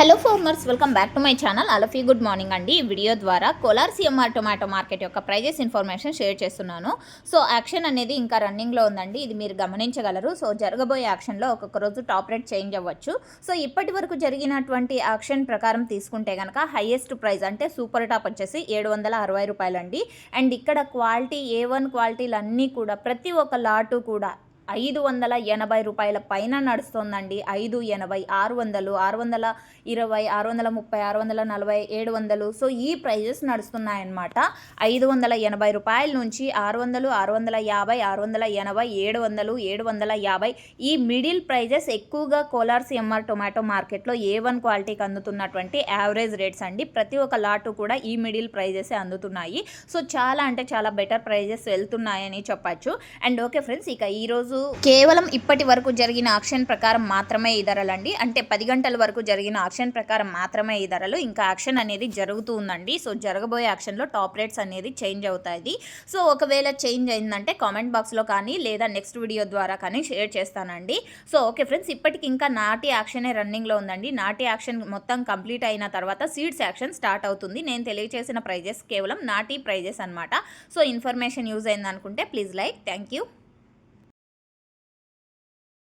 Hello farmers welcome back to my channel అలఫీ good morning అండి ఈ video ద్వారా Kolar CMR tomato market యొక్క prices information share చేస్తున్నాను. So action అనేది ఇంకా రన్నింగ్లో ఉందండి. ఇది మీరు గమనించగలరు. సో జరగబోయే యాక్షన్లో ఒక్కొక్క రోజు టాప్ రేట్ చేంజ్ అవ్వచ్చు. సో ఇప్పటి వరకు జరిగినటువంటి యాక్షన్ ప్రకారం తీసుకుంటే కనుక హైయెస్ట్ ప్రైస్ అంటే సూపర్ టాప్ వచ్చేసి ఏడు వందల అరవై రూపాయలండి. అండ్ ఇక్కడ క్వాలిటీ ఏ వన్ క్వాలిటీలు అన్నీ కూడా ప్రతి ఒక్క లాటు కూడా ఐదు వందల ఎనభై రూపాయల పైన నడుస్తోందండి. ఐదు ఎనభై ఆరు వందలు ఆరు వందల ఇరవై ఆరు వందల ముప్పై ఆరు వందల నలభై ఏడు వందలు. సో ఈ ప్రైజెస్ నడుస్తున్నాయన్నమాట. ఐదు వందల ఎనభై రూపాయల నుంచి ఆరు వందలు ఆరు వందల యాభై ఆరు వందల ఎనభై ఏడు వందలు ఏడు వందల యాభై. ఈ మిడిల్ ప్రైజెస్ ఎక్కువగా కోలార్ సిఎంఆర్ టొమాటో మార్కెట్లో ఏ వన్ క్వాలిటీకి అందుతున్నటువంటి యావరేజ్ రేట్స్ అండి. ప్రతి ఒక్క లాటు కూడా ఈ మిడిల్ ప్రైజెస్ అందుతున్నాయి. సో చాలా అంటే చాలా బెటర్ ప్రైజెస్ వెళ్తున్నాయని చెప్పచ్చు. అండ్ ఓకే ఫ్రెండ్స్ ఇక ఈరోజు కేవలం ఇప్పటి వరకు జరిగిన ఆక్షన్ ప్రకారం మాత్రమే ఈ ధరలండి అంటే పది గంటల వరకు జరిగిన ఆక్షన్ ప్రకారం మాత్రమే ఈ ధరలు. ఇంకా ఆక్షన్ అనేది జరుగుతూ ఉందండి. సో జరగబోయే ఆక్షన్లో టాప్ రేట్స్ అనేది చేంజ్ అవుతాయి. సో ఒకవేళ చేంజ్ అయిందంటే కామెంట్ బాక్స్లో కానీ లేదా నెక్స్ట్ వీడియో ద్వారా కానీ షేర్ చేస్తానండి. సో ఓకే ఫ్రెండ్స్ ఇప్పటికి ఇంకా నాటి యాక్షనే రన్నింగ్లో ఉందండి. నాటి యాక్షన్ మొత్తం కంప్లీట్ అయిన తర్వాత సీడ్స్ యాక్షన్ స్టార్ట్ అవుతుంది. నేను తెలియజేసిన ప్రైజెస్ కేవలం నాటి ప్రైజెస్ అనమాట సో ఇన్ఫర్మేషన్ యూజ్ అయిందనుకుంటే ప్లీజ్ లైక్. Thank you.